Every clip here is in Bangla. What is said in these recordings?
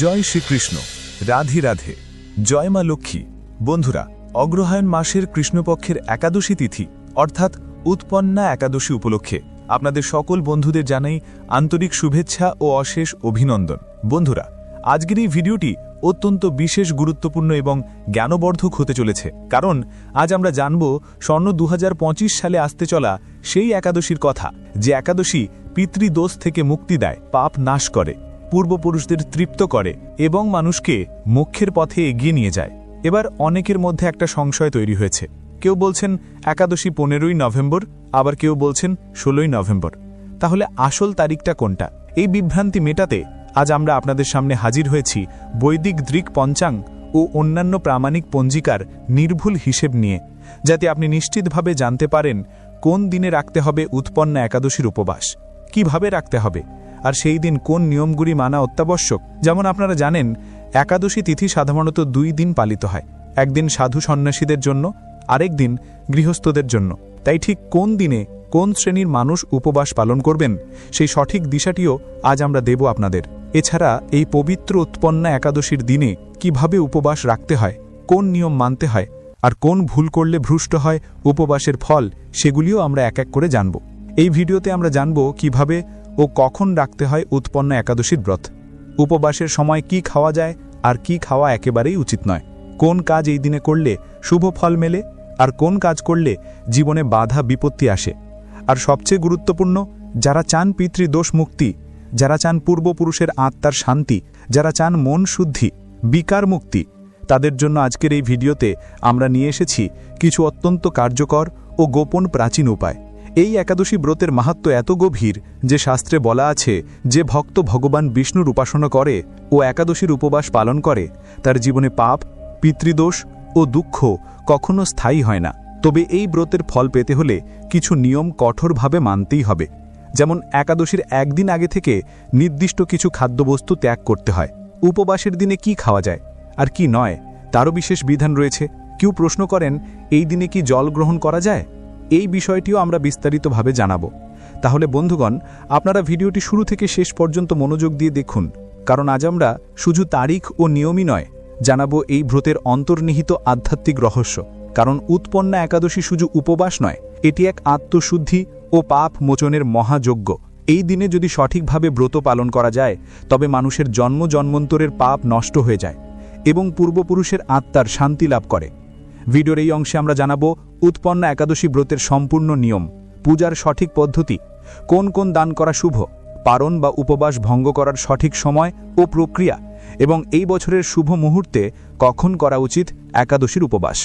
জয় শ্রীকৃষ্ণ। রাধে রাধে। জয় মা লক্ষ্মী। বন্ধুরা, অগ্রহায়ণ মাসের কৃষ্ণপক্ষের একাদশী তিথি, অর্থাৎ উৎপন্না একাদশী উপলক্ষে আপনাদের সকল বন্ধুদের জানাই আন্তরিক শুভেচ্ছা ও অশেষ অভিনন্দন। বন্ধুরা, আজকের এই ভিডিওটি অত্যন্ত বিশেষ গুরুত্বপূর্ণ এবং জ্ঞানবর্ধক হতে চলেছে, কারণ আজ আমরা জানব স্বর্ণ দু হাজার পঁচিশ সালে আসতে চলা সেই একাদশীর কথা, যে একাদশী পিতৃদোষ থেকে মুক্তি দেয়, পাপ নাশ করে। পূর্বপুরুষদের তৃপ্ত করে এবং মানুষকে মোক্ষের পথে এগিয়ে নিয়ে যায়। এবার অনেকের মধ্যে একটা সংশয় তৈরি হয়েছে। কেউ বলছেন, একাদশী পনেরোই নভেম্বর, আবার কেউ বলছেন, ষোলোই নভেম্বর। তাহলে আসল তারিখটা কোনটা? এই বিভ্রান্তি মেটাতে আজ আমরা আপনাদের সামনে হাজির হয়েছি বৈদিক দৃক পঞ্চাং ও অন্যান্য প্রামাণিক পঞ্জিকার নির্ভুল হিসেব নিয়ে, যাতে আপনি নিশ্চিতভাবে জানতে পারেন কোন দিনে রাখতে হবে উৎপন্ন একাদশীর উপবাস। কীভাবে রাখতে হবে? আর সেই দিন কোন নিয়মগুলি মানা অত্যাবশ্যক? যেমন আপনারা জানেন, একাদশী তিথি সাধারণত দুই দিন পালিত হয়। একদিন সাধু সন্ন্যাসীদের জন্য, আরেক দিন গৃহস্থদের জন্য। তাই ঠিক কোন দিনে কোন শ্রেণির মানুষ উপবাস পালন করবেন, সেই সঠিক দিশাটিও আজ আমরা দেব আপনাদের। এছাড়া এই পবিত্র উৎপন্না একাদশীর দিনে কীভাবে উপবাস রাখতে হয়, কোন নিয়ম মানতে হয়, আর কোন ভুল করলে ভ্রষ্ট হয়, উপবাসের ফল, সেগুলিও আমরা এক এক করে জানব। এই ভিডিওতে আমরা জানব কীভাবে ও কখন রাখতে হয় উৎপন্ন একাদশীর ব্রত? উপবাসের সময় কি খাওয়া যায় আর কি খাওয়া একেবারেই উচিত নয়। কোন কাজ এই দিনে করলে শুভ ফল মেলে আর কোন কাজ করলে জীবনে বাধা বিপত্তি আসে? আর সবচেয়ে গুরুত্বপূর্ণ, যারা চান পিতৃদোষ মুক্তি, যারা চান পূর্বপুরুষের আত্মার শান্তি, যারা চান মন শুদ্ধি, বিকার মুক্তি, তাদের জন্য আজকের এই ভিডিওতে আমরা নিয়ে এসেছি কিছু অত্যন্ত কার্যকর ও গোপন প্রাচীন উপায়। এই একাদশী ব্রতের মাহাত্ম এত গভীর যে শাস্ত্রে বলা আছে, যে ভক্ত ভগবান বিষ্ণুর উপাসনা করে ও একাদশীর উপবাস পালন করে, তার জীবনে পাপ, পিতৃদোষ ও দুঃখ কখনো স্থায়ী হয় না। তবে এই ব্রতের ফল পেতে হলে কিছু নিয়ম কঠোরভাবে মানতেই হবে। যেমন একাদশীর একদিন আগে থেকে নির্দিষ্ট কিছু খাদ্যবস্তু ত্যাগ করতে হয়। উপবাসের দিনে কি খাওয়া যায় আর কি নয়, তারও বিশেষ বিধান রয়েছে। কেউ প্রশ্ন করেন, এই দিনে কি জল গ্রহণ করা যায়? এই বিষয়টিও আমরা বিস্তারিতভাবে জানাব। তাহলে বন্ধুগণ, আপনারা ভিডিওটি শুরু থেকে শেষ পর্যন্ত মনোযোগ দিয়ে দেখুন, কারণ আজ আমরা শুধু তারিখ ও নিয়মই নয়, জানাব এই ব্রতের অন্তর্নিহিত আধ্যাত্মিক রহস্য। কারণ উৎপন্না একাদশী শুধু উপবাস নয়, এটি এক আত্মশুদ্ধি ও পাপ মোচনের মহাযজ্ঞ। এই দিনে যদি সঠিকভাবে ব্রত পালন করা যায়, তবে মানুষের জন্ম জন্মন্তরের পাপ নষ্ট হয়ে যায় এবং পূর্বপুরুষের আত্মার শান্তি লাভ করে। ভিডিওর এই অংশে আমরা জানাব উৎপন্ন একাদশী ব্রতের সম্পূর্ণ নিয়ম, পূজার সঠিক পদ্ধতি, কোন কোন দান করা শুভ, পারণ বা উপবাস ভঙ্গ করার সঠিক সময় ও প্রক্রিয়া, এবং এই বছরের শুভ মুহূর্তে কখন করা উচিত একাদশীর উপবাস।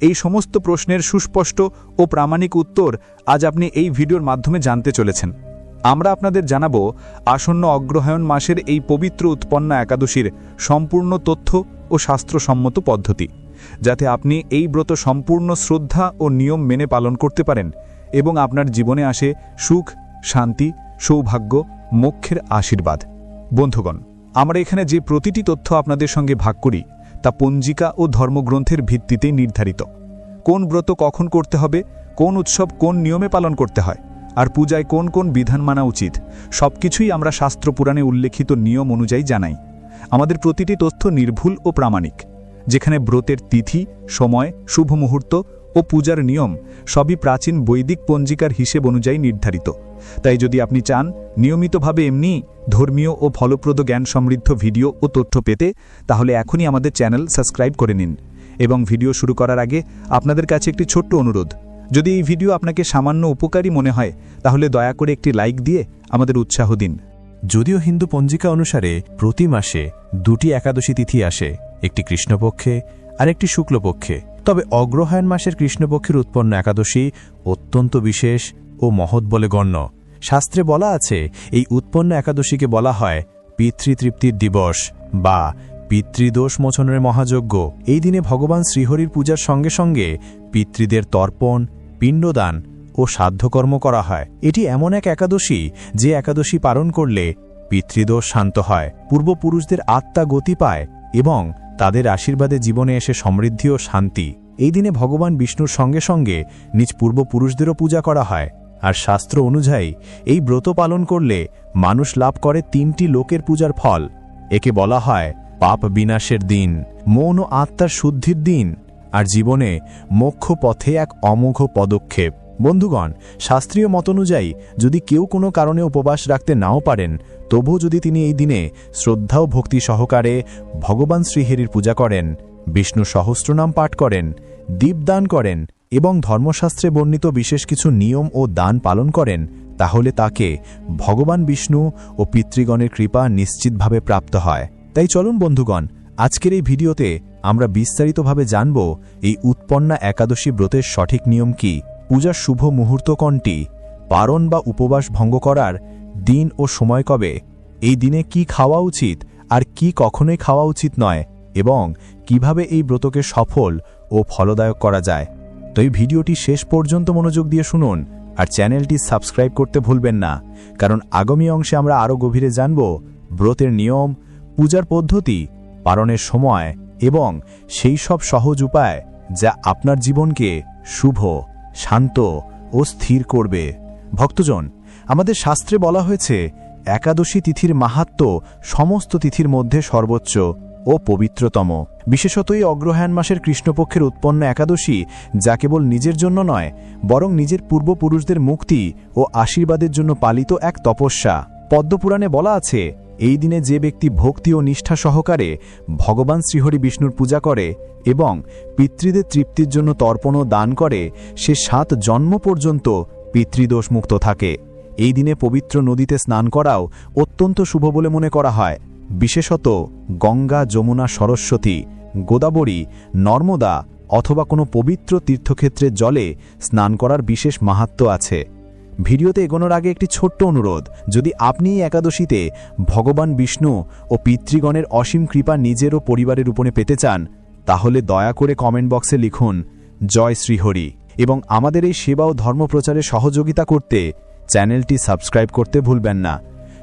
এই সমস্ত প্রশ্নের সুস্পষ্ট ও প্রামাণিক উত্তর আজ আপনি এই ভিডিওর মাধ্যমে জানতে চলেছেন। আমরা আপনাদের জানাব আসন্ন অগ্রহায়ণ মাসের এই পবিত্র উৎপন্ন একাদশীর সম্পূর্ণ তথ্য ও শাস্ত্রসম্মত পদ্ধতি। যাতে আপনি এই ব্রত সম্পূর্ণ শ্রদ্ধা ও নিয়ম মেনে পালন করতে পারেন এবং আপনার জীবনে আসে সুখ, শান্তি, সৌভাগ্য, মোক্ষের আশীর্বাদ। বন্ধুগণ, আমরা এখানে যে প্রতিটি তথ্য আপনাদের সঙ্গে ভাগ করি, তা পঞ্জিকা ও ধর্মগ্রন্থের ভিত্তিতেই নির্ধারিত। কোন ব্রত কখন করতে হবে, কোন উৎসব কোন নিয়মে পালন করতে হয়, আর পূজায় কোন কোন বিধান মানা উচিত, সবকিছুই আমরা শাস্ত্রপুরাণে উল্লেখিত নিয়ম অনুযায়ী জানাই। আমাদের প্রতিটি তথ্য নির্ভুল ও প্রামাণিক। যেখানে ব্রতের তিথি, সময়, শুভ মুহূর্ত ও পূজার নিয়ম সবই প্রাচীন বৈদিক পঞ্জিকার হিসেব অনুযায়ী নির্ধারিত। তাই যদি আপনি চান, নিয়মিতভাবে এমনি ধর্মীয় ও ফলপ্রদ জ্ঞান সমৃদ্ধ ভিডিও ও তথ্য পেতে, তাহলে এখনই আমাদের চ্যানেল সাবস্ক্রাইব করে নিন এবং ভিডিও শুরু করার আগে আপনাদের কাছে একটি ছোট্ট অনুরোধ। যদি এই ভিডিও আপনাকে সামান্য উপকারী মনে হয়, তাহলে দয়া করে একটি লাইক দিয়ে আমাদের উৎসাহ দিন। যদিও হিন্দু পঞ্জিকা অনুসারে প্রতি মাসে দুটি একাদশী তিথি আসে একটি কৃষ্ণপক্ষে আর একটি শুক্লপক্ষে। তবে অগ্রহায়ণ মাসের কৃষ্ণপক্ষের উৎপন্ন একাদশী অত্যন্ত বিশেষ ও মহৎ বলে গণ্য। শাস্ত্রে বলা আছে, এই উৎপন্ন একাদশীকে বলা হয় পিতৃতৃপ্তির দিবস বা পিতৃদোষ মোচনের মহাযজ্ঞ। এই দিনে ভগবান শ্রীহরির পূজার সঙ্গে সঙ্গে পিতৃদের তর্পণ, পিণ্ডদান ও সাধ্যকর্ম করা হয়। এটি এমন এক একাদশী যে একাদশী পালন করলে পিতৃদোষ শান্ত হয়। পূর্বপুরুষদের আত্মা গতি পায় এবং তাদের আশীর্বাদে জীবনে এসে সমৃদ্ধি ও শান্তি। এই দিনে ভগবান বিষ্ণুর সঙ্গে সঙ্গে নিজ পূর্বপুরুষদেরও পূজা করা হয়। আর শাস্ত্র অনুযায়ী, এই ব্রত পালন করলে মানুষ লাভ করে তিনটি লোকের পূজার ফল। একে বলা হয় পাপ বিনাশের দিন, মৌন আত্মার শুদ্ধির দিন, আর জীবনে মোক্ষ পথে এক অমোঘ পদক্ষেপ। বন্ধুগণ, শাস্ত্রীয় মত অনুযায়ী যদি কেউ কোনো কারণে উপবাস রাখতে নাও পারেন তবু যদি তিনি এই দিনে শ্রদ্ধা ও ভক্তি সহকারে ভগবান শ্রীহরির পূজা করেন, বিষ্ণু সহস্রনাম পাঠ করেন, দীপদান করেন এবং ধর্মশাস্ত্রে বর্ণিত বিশেষ কিছু নিয়ম ও দান পালন করেন, তাহলে তাকে ভগবান বিষ্ণু ও পিতৃগণের কৃপা নিশ্চিতভাবে প্রাপ্ত হয়। তাই চলুন বন্ধুগণ, আজকের এই ভিডিওতে আমরা বিস্তারিতভাবে জানব, এই উৎপন্না একাদশী ব্রতের সঠিক নিয়ম কি। পূজার শুভ মুহূর্ত কোনটি পারণ বা উপবাস ভঙ্গ করার দিন ও সময় কবে? এই দিনে কি খাওয়া উচিত আর কি কখনোই খাওয়া উচিত নয় এবং কীভাবে এই ব্রতকে সফল ও ফলদায়ক করা যায়? তো এই ভিডিওটি শেষ পর্যন্ত মনোযোগ দিয়ে শুনুন আর চ্যানেলটি সাবস্ক্রাইব করতে ভুলবেন না, কারণ আগামী অংশে আমরা আরও গভীরে জানব ব্রতের নিয়ম, পূজার পদ্ধতি পালনের সময় এবং সেই সব সহজ উপায় যা আপনার জীবনকে শুভ শান্ত ও স্থির করবে। ভক্তজন, আমাদের শাস্ত্রে বলা হয়েছে, একাদশী তিথির মাহাত্ম সমস্ত তিথির মধ্যে সর্বোচ্চ ও পবিত্রতম। বিশেষত এই অগ্রহায়ণ মাসের কৃষ্ণপক্ষের উৎপন্ন একাদশী যা কেবল নিজের জন্য নয়, বরং নিজের পূর্বপুরুষদের মুক্তি ও আশীর্বাদের জন্য পালিত এক তপস্যা। পদ্মপুরাণে বলা আছে এই দিনে যে ব্যক্তি ভক্তি ও নিষ্ঠা সহকারে ভগবান শ্রীহরি বিষ্ণুর পূজা করে এবং পিতৃদের তৃপ্তির জন্য তর্পণ ও দান করে, সে সাত জন্ম পর্যন্ত পিতৃদোষমুক্ত থাকে। এই দিনে পবিত্র নদীতে স্নান করাও অত্যন্ত শুভ বলে মনে করা হয়। বিশেষত গঙ্গা, যমুনা, সরস্বতী, গোদাবরী, নর্মদা অথবা কোনো পবিত্র তীর্থক্ষেত্রের জলে স্নান করার বিশেষ মাহাত্ম আছে। ভিডিওতে এগোনোর আগে একটি ছোট্ট অনুরোধ। যদি আপনি একাদশীতে ভগবান বিষ্ণু ও পিতৃগণের অসীম কৃপা নিজের ও পরিবারের উপরে পেতে চান, তাহলে দয়া করে কমেন্ট বক্সে লিখুন, জয় শ্রীহরি। এবং আমাদের এই সেবা ও ধর্মপ্রচারে সহযোগিতা করতে চ্যানেলটি সাবস্ক্রাইব করতে ভুলবেন না।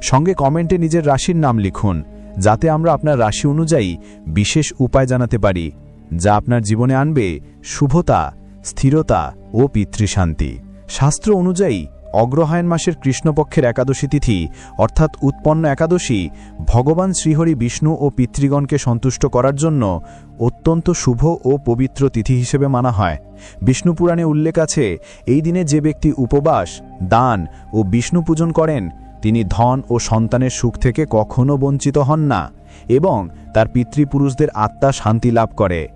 সঙ্গে কমেন্টে নিজের রাশির নাম লিখুন, যাতে আমরা আপনার রাশি অনুযায়ী বিশেষ উপায় জানাতে পারি, যা আপনার জীবনে আনবে শুভতা, স্থিরতা ও পিতৃশান্তি। শাস্ত্র অনুযায়ী অগ্রহায়ণ মাসের কৃষ্ণপক্ষের একাদশী তিথি, অর্থাৎ উৎপন্ন একাদশী, ভগবান শ্রীহরি বিষ্ণু ও পিতৃগণকে সন্তুষ্ট করার জন্য অত্যন্ত শুভ ও পবিত্র তিথি হিসেবে মানা হয়। বিষ্ণু পুরাণে উল্লেখ আছে, এই দিনে যে ব্যক্তি উপবাস, দান ও বিষ্ণু পূজন করেন, তিনি ধন ও সন্তানের সুখ থেকে কখনো বঞ্চিত হন না এবং তার পিতৃপুরুষদের আত্মা শান্তি লাভ করে।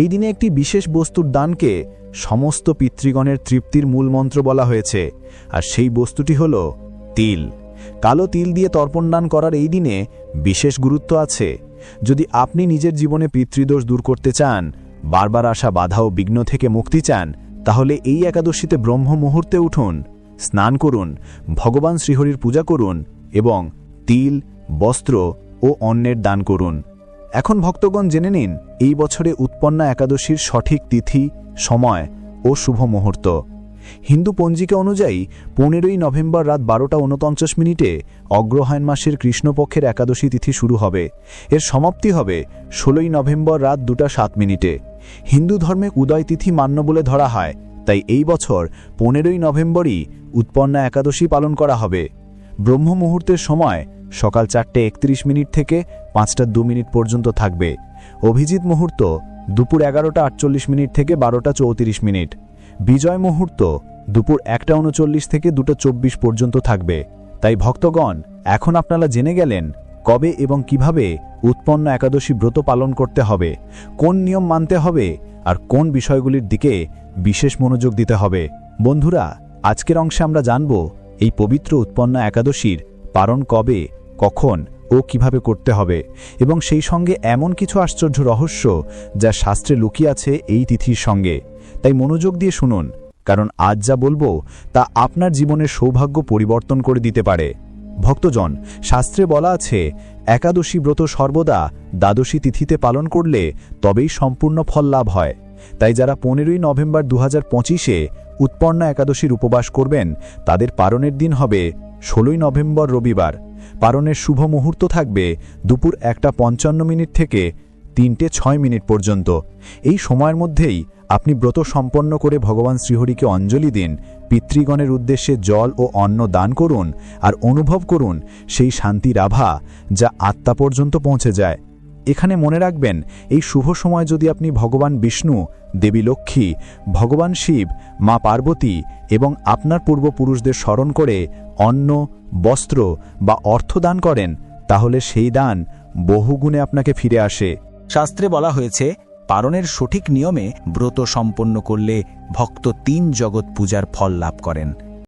এই দিনে একটি বিশেষ বস্তুর দানকে সমস্ত পিতৃগণের তৃপ্তির মূল মন্ত্র বলা হয়েছে, আর সেই বস্তুটি হল তিল। কালো তিল দিয়ে তর্পণ দান করার এই দিনে বিশেষ গুরুত্ব আছে। যদি আপনি নিজের জীবনে পিতৃদোষ দূর করতে চান, বারবার আসা বাধা ও বিঘ্ন থেকে মুক্তি চান, তাহলে এই একাদশীতে ব্রহ্ম মুহূর্তে উঠুন, স্নান করুন, ভগবান শ্রীহরির পূজা করুন এবং তিল, বস্ত্র ও অন্নের দান করুন। এখন ভক্তগণ জেনে নিন, এই বছরে উৎপন্না একাদশীর সঠিক তিথি, সময় ও শুভ মুহূর্ত। হিন্দু পঞ্জিকা অনুযায়ী পনেরোই নভেম্বর রাত বারোটা উনপঞ্চাশ মিনিটে অগ্রহায়ণ মাসের কৃষ্ণপক্ষের একাদশী তিথি শুরু হবে। এর সমাপ্তি হবে ষোলোই নভেম্বর রাত দুটা সাত মিনিটে। হিন্দু ধর্মে উদয় তিথি মান্য বলে ধরা হয়, তাই এই বছর পনেরোই নভেম্বরই উৎপন্না একাদশী পালন করা হবে। ব্রহ্ম মুহূর্তের সময় সকাল চারটে একত্রিশ মিনিট থেকে পাঁচটা দু মিনিট পর্যন্ত থাকবে। অভিজিৎ মুহূর্ত, দুপুর এগারোটা আটচল্লিশ মিনিট থেকে বারোটা চৌত্রিশ মিনিট। বিজয় মুহূর্ত, দুপুর একটা উনচল্লিশ থেকে দুটো চব্বিশ পর্যন্ত থাকবে। তাই ভক্তগণ, এখন আপনারা জেনে গেলেন কবে এবং কীভাবে উৎপন্ন একাদশী ব্রত পালন করতে হবে, কোন নিয়ম মানতে হবে, আর কোন বিষয়গুলির দিকে বিশেষ মনোযোগ দিতে হবে। বন্ধুরা, আজকের অংশে আমরা জানব এই পবিত্র উৎপন্ন একাদশীর পালন কবে, কখন ও কীভাবে করতে হবে এবং সেই সঙ্গে এমন কিছু আশ্চর্য রহস্য যা শাস্ত্রে লুকিয়ে আছে এই তিথির সঙ্গে। তাই মনোযোগ দিয়ে শুনুন, কারণ আজ যা বলব তা আপনার জীবনের সৌভাগ্য পরিবর্তন করে দিতে পারে। ভক্তজন, শাস্ত্রে বলা আছে, একাদশী ব্রত সর্বদা দ্বাদশী তিথিতে পালন করলে তবেই সম্পূর্ণ ফল লাভ হয়। তাই যারা পনেরোই নভেম্বর দু হাজার পঁচিশে উৎপন্না একাদশীর উপবাস করবেন, তাদের পালনের দিন হবে ষোলোই নভেম্বর রবিবার। পালনের শুভ মুহূর্ত থাকবে দুপুর একটা পঞ্চান্ন মিনিট থেকে তিনটে ছয় মিনিট পর্যন্ত। এই সময়ের মধ্যেই আপনি ব্রত সম্পন্ন করে ভগবান শ্রীহরিকে অঞ্জলি দিন, পিতৃগণের উদ্দেশ্যে জল ও অন্ন দান করুন আর অনুভব করুন সেই শান্তির আভা যা আত্মা পর্যন্ত পৌঁছে যায়। এখানে মনে রাখবেন, এই শুভ সময় যদি আপনি ভগবান বিষ্ণু, দেবী লক্ষ্মী, ভগবান শিব, মা পার্বতী এবং আপনার পূর্বপুরুষদের স্মরণ করে অন্ন, বস্ত্র বা অর্থ দান করেন, তাহলে সেই দান বহুগুণে আপনাকে ফিরে আসে। শাস্ত্রে বলা হয়েছে, পারণের সঠিক নিয়মে ব্রত সম্পন্ন করলে ভক্ত তিন জগৎ পূজার ফল লাভ করেন।